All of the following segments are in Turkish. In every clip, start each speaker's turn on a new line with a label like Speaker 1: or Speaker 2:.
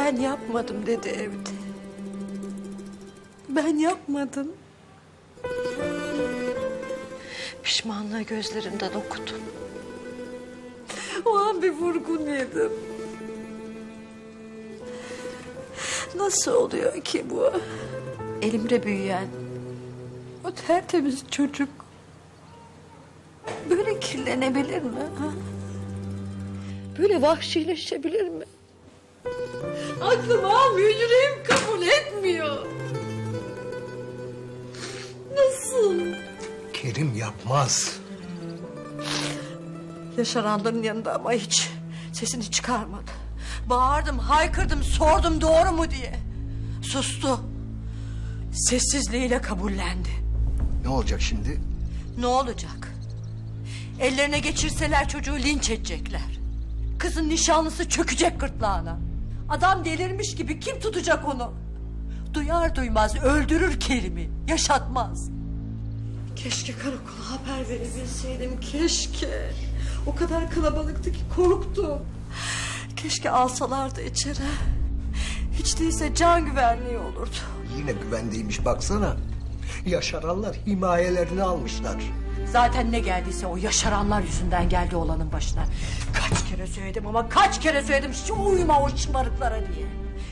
Speaker 1: Ben yapmadım dedi evde. Ben yapmadım. Pişmanlığı gözlerinden okudum. O an bir vurgun yedim. Nasıl oluyor ki bu? Elimde büyüyen o tertemiz çocuk böyle kirlenebilir mi? Ha? Böyle vahşileşebilir mi? Aklım almıyor, yüreğim kabul etmiyor. Nasıl?
Speaker 2: Kerim yapmaz.
Speaker 1: Yaşaranların yanında ama hiç sesini çıkarmadı. Bağırdım, haykırdım, sordum doğru mu diye. Sustu. Sessizliğiyle kabullendi.
Speaker 2: Ne olacak şimdi?
Speaker 1: Ne olacak? Ellerine geçirseler çocuğu linç edecekler. Kızın nişanlısı çökecek gırtlağına. Adam delirmiş gibi kim tutacak onu? Duyar duymaz öldürür Kerim'i, yaşatmaz. Keşke karakola haber verebilseydim, keşke. O kadar kalabalıktı ki korktum. Keşke alsalardı içeri. Hiç değilse can güvenliği olurdu.
Speaker 2: Yine güvendeymiş baksana. Yaşaranlar himayelerini almışlar.
Speaker 1: Zaten ne geldiyse o yaşaranlar yüzünden geldi olanın başına. Kaç kere söyledim ama kaç kere söyledim şu uyuma o şımarıklara diye.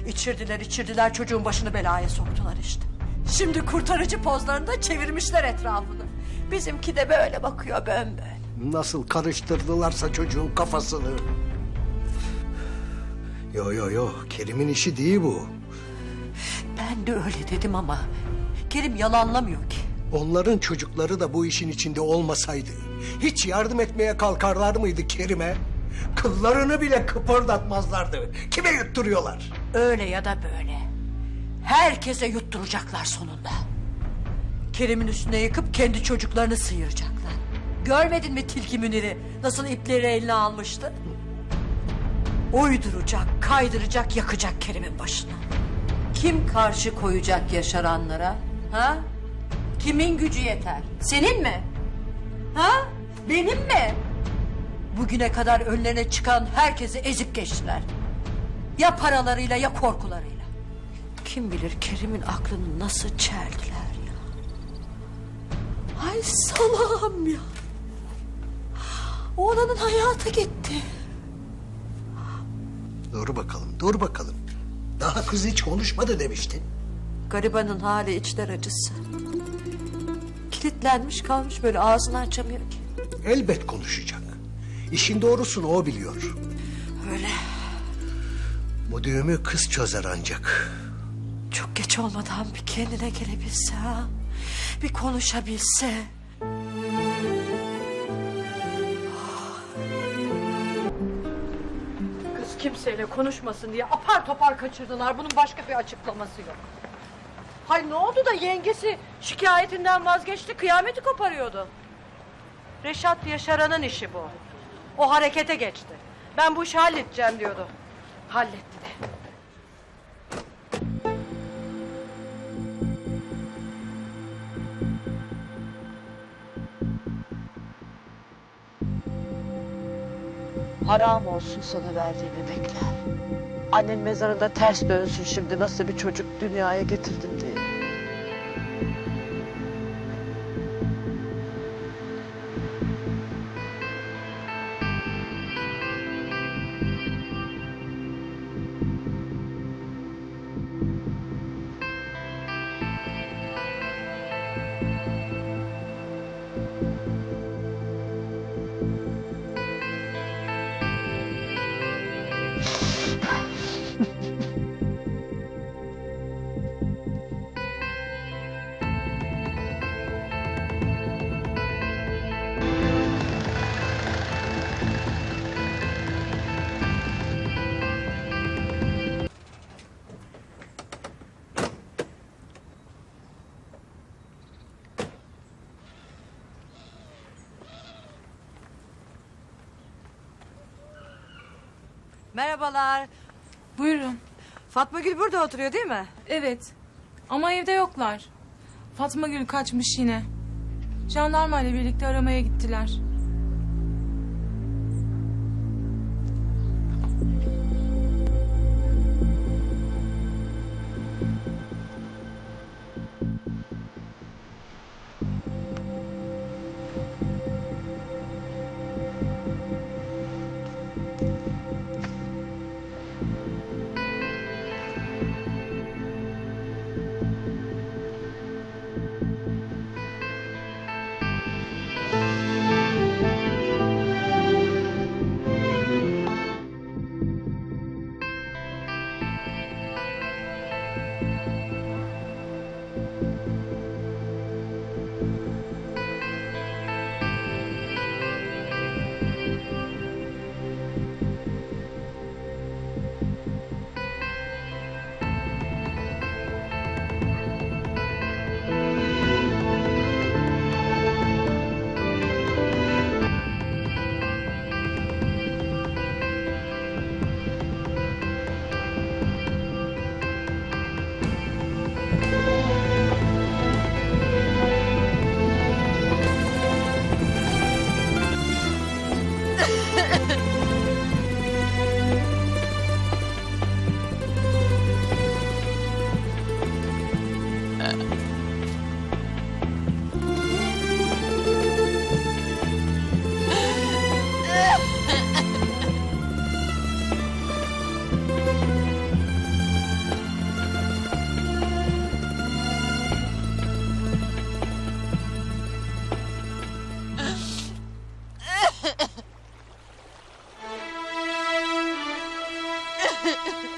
Speaker 1: İçirdiler içirdiler çocuğun başını belaya soktular işte. Şimdi kurtarıcı pozlarında çevirmişler etrafını. Bizimki de böyle bakıyor bön.
Speaker 2: Nasıl karıştırdılarsa çocuğun kafasını. Yo yo yo Kerim'in işi değil bu.
Speaker 1: Ben de öyle dedim ama Kerim yalanlamıyor ki.
Speaker 2: Onların çocukları da bu işin içinde olmasaydı hiç yardım etmeye kalkarlar mıydı Kerim'e? Kıllarını bile kıpırdatmazlardı. Kime yutturuyorlar?
Speaker 1: Öyle ya da böyle. Herkese yutturacaklar sonunda. Kerim'in üstüne yıkıp kendi çocuklarını sıyıracaklar. Görmedin mi Tilki Münir'i nasıl ipleri eline almıştı? Uyduracak, kaydıracak, yakacak Kerim'in başına. Kim karşı koyacak yaşaranlara? Ha? Kimin gücü yeter? Senin mi? Ha? Benim mi? Bugüne kadar önlerine çıkan herkesi ezip geçtiler. Ya paralarıyla ya korkularıyla. Kim bilir Kerim'in aklını nasıl çeldiler ya. Ay salam ya. Oğlanın hayatı gitti.
Speaker 2: Dur bakalım, dur bakalım. Daha kız hiç konuşmadı demiştin.
Speaker 1: Garibanın hali içler acısı. Kilitlenmiş kalmış böyle ağzını açamıyor ki.
Speaker 2: Elbet konuşacak. İşin doğrusunu o biliyor.
Speaker 1: Öyle
Speaker 2: Bu düğümü kız çözer ancak.
Speaker 1: çok geç olmadan bir kendine gelebilse ha. Bir konuşabilse. Kız kimseyle konuşmasın diye apar topar kaçırdılar. Bunun başka bir açıklaması yok. Hay ne oldu da yengesi şikayetinden vazgeçti kıyameti koparıyordu. Reşat Yaşaran'ın işi bu. O harekete geçti. Ben bu işi halledeceğim diyordu. Halletti de.
Speaker 3: Haram olsun sana verdiğim emekler. Annen mezarında ters dönsün şimdi nasıl bir çocuk dünyaya getirdin diye.
Speaker 1: Merhabalar.
Speaker 4: Buyurun.
Speaker 1: Fatma Gül burada oturuyor değil mi?
Speaker 4: Evet. Ama evde yoklar. Fatma Gül kaçmış yine. Jandarma ile birlikte aramaya gittiler. Thank you.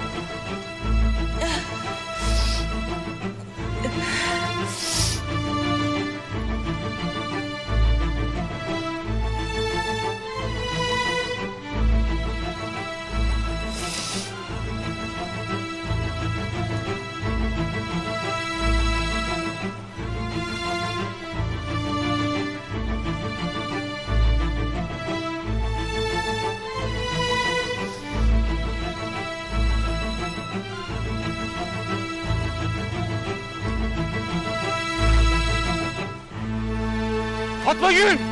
Speaker 4: Fatma Gül!